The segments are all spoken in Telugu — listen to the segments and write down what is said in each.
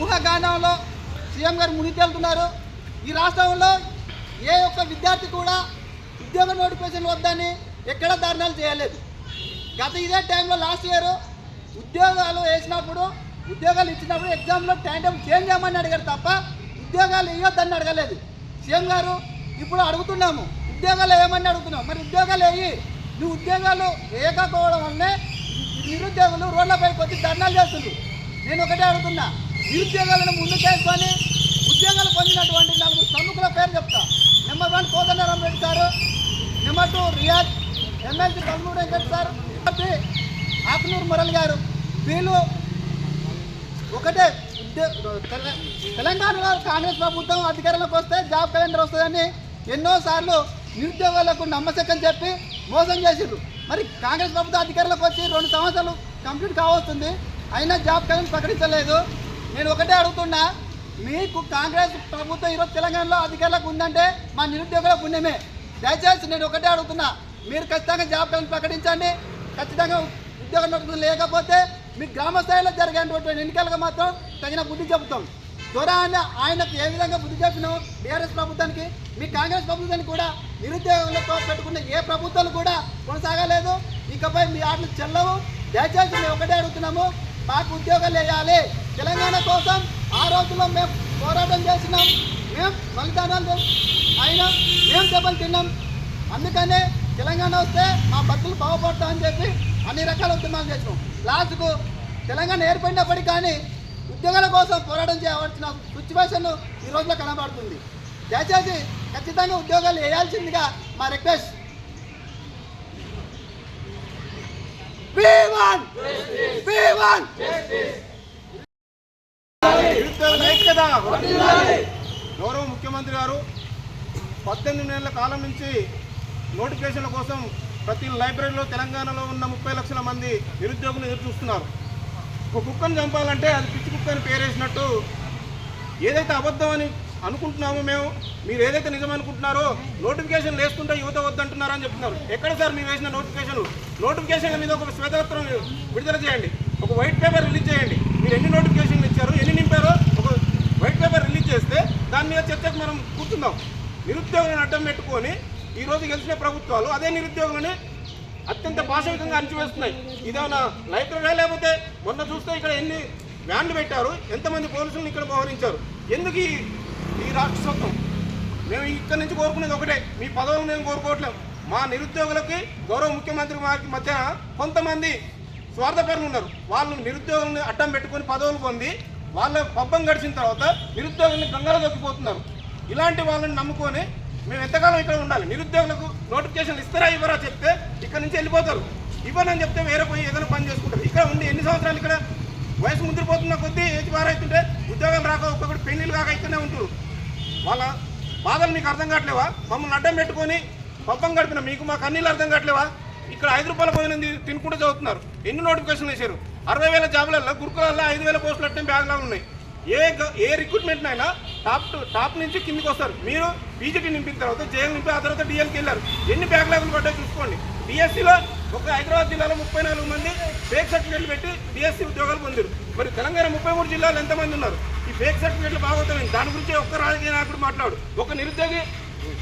ఊహాగానంలో సీఎం గారు మునితేలుతున్నారు ఈ రాష్ట్రంలో ఏ ఒక్క విద్యార్థి కూడా ఉద్యోగ నోటిఫికేషన్ వద్దని ఎక్కడ ధర్నాలు చేయలేదు. గత ఇదే టైంలో లాస్ట్ ఇయర్ ఉద్యోగాలు వేసినప్పుడు ఉద్యోగాలు ఇచ్చినప్పుడు ఎగ్జామ్లో టైం టైం చేంజ్ చేయమని అడిగారు తప్ప ఉద్యోగాలు ఇవ్వద్దని అడగలేదు. సీఎం గారు ఇప్పుడు అడుగుతున్నాము ఉద్యోగాలు ఏమని అడుగుతున్నాం మరి ఉద్యోగాలు వేయి. నువ్వు ఉద్యోగాలు వేయకపోవడం వల్లనే నిరుద్యోగులు రోడ్లపైకి వచ్చి ధర్నాలు చేస్తున్నారు. నేను ఒకటే అడుగుతున్నా నిరుద్యోగాలను ముందుకేసుకొని ఉద్యోగాలు పొందినటువంటి నలుగురు ప్రముఖుల పేరు చెప్తా. Number one Kodandaram Reddy sir. Number two Riyaz MLC Kalmuru Venkat sir. Akunuri Murali garu. వీళ్ళు ఒకటే ఉద్యో- తెలంగాణలో కాంగ్రెస్ ప్రభుత్వం అధికారంలోకి వస్తే జాబ్ క్యాలెండర్ వస్తుందని ఎన్నోసార్లు నిరుద్యోగులకు నమ్మశకం చెప్పి మోసం చేసిండ్రు. మరి కాంగ్రెస్ ప్రభుత్వం అధికారంలోకి వచ్చి రెండు సంవత్సరాలు కంప్లీట్ కావస్తుంది. అయినా జాబ్ క్యాలెండర్ ప్రకటించలేదు. నేను ఒకటే అడుగుతున్నా మీకు కాంగ్రెస్ ప్రభుత్వం ఈరోజు తెలంగాణలో అధికారులకు ఉందంటే మా నిరుద్యోగుల పుణ్యమే. దయచేసి నేను ఒకటే అడుగుతున్నా మీరు ఖచ్చితంగా జాబ్ క్యాలెండర్ ప్రకటించండి ఖచ్చితంగా ఉద్యోగ లేకపోతే మీ గ్రామ స్థాయిలో జరిగేటువంటి ఎన్నికలకు మాత్రం తగిన బుద్ధి చెబుతాం. దూరాన్ని ఆయనకు ఏ విధంగా బుద్ధి చెప్పినావు బీఆర్ఎస్ ప్రభుత్వానికి మీ కాంగ్రెస్ ప్రభుత్వానికి కూడా నిరుద్యోగులతో పెట్టుకున్న ఏ ప్రభుత్వాలు కూడా కొనసాగలేదు. ఇకపై మీ ఆటలు చెల్లవు. దయచేసి మేము ఒకటే అడుగుతున్నాము మాకు ఉద్యోగాలు వేయాలి. తెలంగాణ కోసం ఆ రోజుల్లో మేము పోరాటం చేసినాం. మేము బలిదానాలు అయినా మేము దెబ్బలు తిన్నాం. అందుకనే తెలంగాణ వస్తే మా బతులు బాగుపడతామని చెప్పి అన్ని రకాల ఉద్యమాలు చేసినాం. లాస్ట్కు తెలంగాణ ఏర్పడినప్పటికీ కానీ ఉద్యోగాల కోసం పోరాటం చేయవలసిన సిచ్యువేషన్ ఈ రోజులో కనబడుతుంది. దయచేసి ఖచ్చితంగా ఉద్యోగాలు వేయాల్సిందిగా మా రిక్వెస్ట్. నిరుద్యోగుల ఐక్యత గౌరవ ముఖ్యమంత్రి గారు పద్దెనిమిది నెలల కాలం నుంచి నోటిఫికేషన్ల కోసం ప్రతి లైబ్రరీలో తెలంగాణలో ఉన్న ముప్పై లక్షల మంది నిరుద్యోగులు ఎదురు చూస్తున్నారు. ఒక కుక్కను చంపాలంటే అది పిచ్చి కుక్క అని పేరేసినట్టు ఏదైతే అబద్ధం అని అనుకుంటున్నామో మేము మీరు ఏదైతే నిజం అనుకుంటున్నారో నోటిఫికేషన్ వేసుకుంటే యువత వద్దంటున్నారని అని చెప్తున్నారు. ఎక్కడ సార్ మీరు వేసిన నోటిఫికేషన్లు? నోటిఫికేషన్ల మీద ఒక శ్వేతపత్రం విడుదల చేయండి. ఒక వైట్ పేపర్ రిలీజ్ చేయండి. మీరు ఎన్ని నోటిఫికేషన్ ఇచ్చారు ఎన్ని నింపారో ఒక వైట్ పేపర్ రిలీజ్ చేస్తే దాని మీద చర్చకు మనం కూర్చుందాం. నిరుద్యోగులను అడ్డం పెట్టుకొని ఈరోజు గెలిచిన ప్రభుత్వాలు అదే నిరుద్యోగులని అత్యంత పాశవికంగా అణిచివేస్తున్నాయి. ఇదేమన్నా లైబ్రరీ లేకపోతే మొన్న చూస్తే ఇక్కడ ఎన్ని వ్యాన్లు పెట్టారు ఎంతమంది పోలీసులను ఇక్కడ మోహరించారు? ఎందుకు ఈ ఈ రాక్షసత్వం? మేము ఇక్కడి నుంచి కోరుకునేది ఒకటే మీ పదవులు మేము కోరుకోవట్లేం. మా నిరుద్యోగులకి గౌరవ ముఖ్యమంత్రి వారికి మధ్య కొంతమంది స్వార్థపరులు ఉన్నారు. వాళ్ళు నిరుద్యోగులను అడ్డం పెట్టుకొని పదవులు పొంది వాళ్ళ పబ్బం గడిచిన తర్వాత నిరుద్యోగుల్ని గంగలో దొక్కిపోతున్నారు ఇలాంటి వాళ్ళని నమ్ముకొని మేము ఎంతకాలం ఇక్కడ ఉండాలి? నిరుద్యోగులకు నోటిఫికేషన్లు ఇస్తారా ఇవ్వరా చెప్తే ఇక్కడ నుంచి వెళ్ళిపోతారు. ఇవ్వనని చెప్తే వేరే పోయి ఏదైనా పని చేసుకుంటారు. ఇక్కడ ఉండి ఎన్ని సంవత్సరాలు ఇక్కడ వయసు ముద్రపోతున్న కొద్దీ ఏజ్ వారైతుంటే ఉద్యోగాలు రాక ఒక్కొక్కటి పెళ్ళిళ్ళు కాక ఇక్కడనే ఉంటారు వాళ్ళ బాధలు మీకు అర్థం కావట్లేవా? మమ్మల్ని అడ్డం పెట్టుకొని పబ్బం గడిపిన మీకు మాకు అన్నిళ్ళు అర్థం కావట్లేవా? ఇక్కడ ఐదు రూపాయల భోజనం తినుకుంటూ చదువుతున్నారు. ఎన్ని నోటిఫికేషన్లు వేశారు? అరవై వేల జాబులలో గురుకులలో ఐదు వేల పోస్టులు అట్టే బ్యాగ్లా ఉన్నాయి. ఏ ఏ రిక్రూట్మెంట్ అయినా టాప్ టు టాప్ నుంచి కిందికి వస్తారు. మీరు బీజేపీ నింపిన తర్వాత జేఎల్ నింపి ఆ తర్వాత డిఎల్కి వెళ్ళారు. ఎన్ని బ్యాగ్ లెవెల్ పడ్డాయి చూసుకోండి. డిఎస్సిలో ఒక హైదరాబాద్ జిల్లాలో ముప్పై నాలుగు మంది ఫేక్ సర్టిఫికేట్లు పెట్టి డిఎస్సి ఉద్యోగాలు పొందారు. మరి తెలంగాణ ముప్పై మూడు జిల్లాలో ఎంతమంది ఉన్నారు? ఈ ఫేక్ సర్టిఫికేట్లు బాగోతాయి దాని గురించి ఒక్క రాజకీయ నాయకుడు మాట్లాడు. ఒక నిరుద్యోగి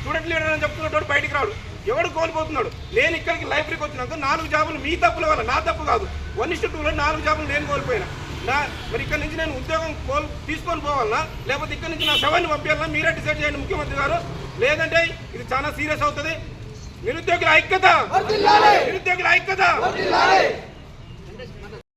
స్టూడెంట్ లీడర్ అని చెప్తున్నట్టు బయటికి రాడు. ఎవడు కోల్పోతున్నాడు? నేను ఇక్కడికి లైబ్రరీకి వచ్చినాక నాలుగు జాబులు మీ తప్పుల వల్ల నా తప్పు కాదు. వన్ ఇస్టు టూలో నాలుగు జాబులు నేను కోల్పోయినా. నా మరి ఇక్కడ నుంచి నేను ఉద్యోగం కోల్ తీసుకొని పోవాలన్నా లేకపోతే ఇక్కడ నుంచి నా శవాన్ని పంపించాలన్నా మీరే డిసైడ్ చేయండి ముఖ్యమంత్రి గారు. లేదంటే ఇది చాలా సీరియస్ అవుతుంది. నిరుద్యోగుల ఐక్యత! నిరుద్యోగుల ఐక్యత!